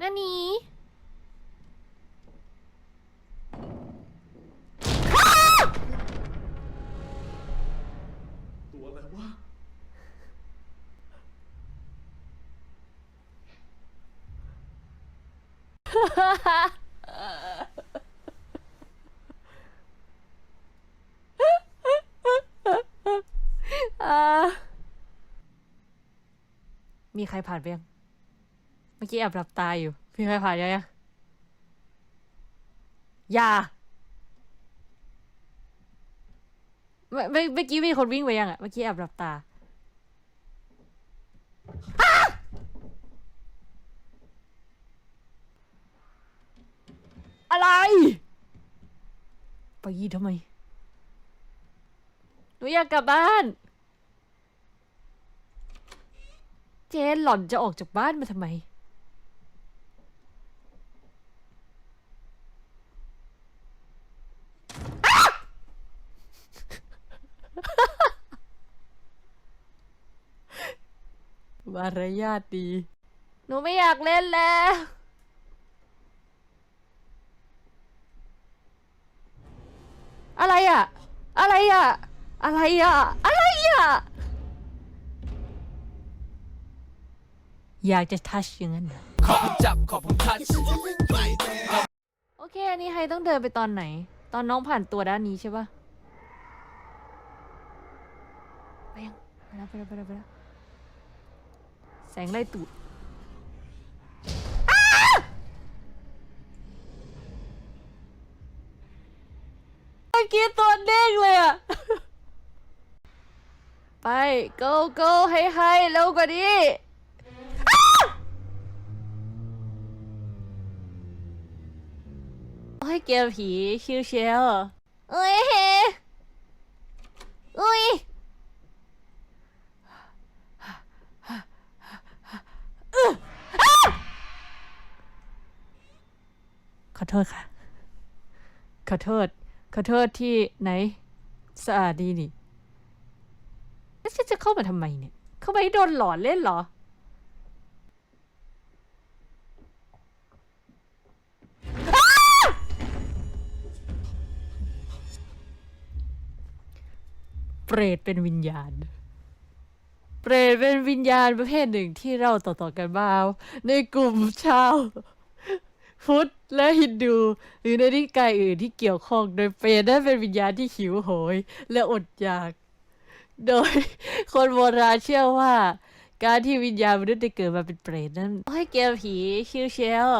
นั่นนี้ตัวอะไรวะอ่ามีใครผ่านไปยัง เมื่อกี้แอบหลับตาอยู่มีใครผ่านยังยังอย่าเมื่อเมื่อเมื่อกี้มีคนวิ่งไปยังอะเมื่อกี้แอบหลับตาอ้าอะไร ไปยีทำไม หนูอยากกลับบ้าน เจนหล่อนจะออกจากบ้านมาทำไม มารยาทดี หนูไม่อยากเล่นแล้ว อะไรอะ อะไรอะ อะไรอะ อะไรอะ อยากจะทัชอย่างนั้นเหรอขอผมจับขอผมทัชโอเค อันนี้ไฮต้องเดินไปตอนไหน ตอนน้องผ่านตัวด้านนี้ใช่ปะไปยังไปแล้วไปแล้วไปแล้วไปแล้ว แสงไล่ตูดอ้าเมื่อกี้ตัวเด้งเลยอะไป go go ให้ให้เร็วกว่านี้โอ้ยเกมผีชิวเชลเอ้ยเฮอุ้ย ขอโทษค่ะ ขอโทษ ขอโทษที่ไหนสะอาดดีนี่แล้วฉันจะเข้ามาทำไมเนี่ย เข้าไปให้โดนหลอนเล่นเหรอ เปรตเป็นวิญญาณ เปรตเป็นวิญญาณประเภทหนึ่งที่เราต่อๆกันมาในกลุ่มชาว พุทธและฮินดู หรือในนิกายอื่นที่เกี่ยวข้องโดยเปรตนั้นเป็นวิญญาณที่หิวโหย และอดอยาก โดยคนโบราณเชื่อว่า การที่วิญญาณมนุษย์ได้เกิดมาเป็นเปรตนั้นให้เกมผีชิวเชล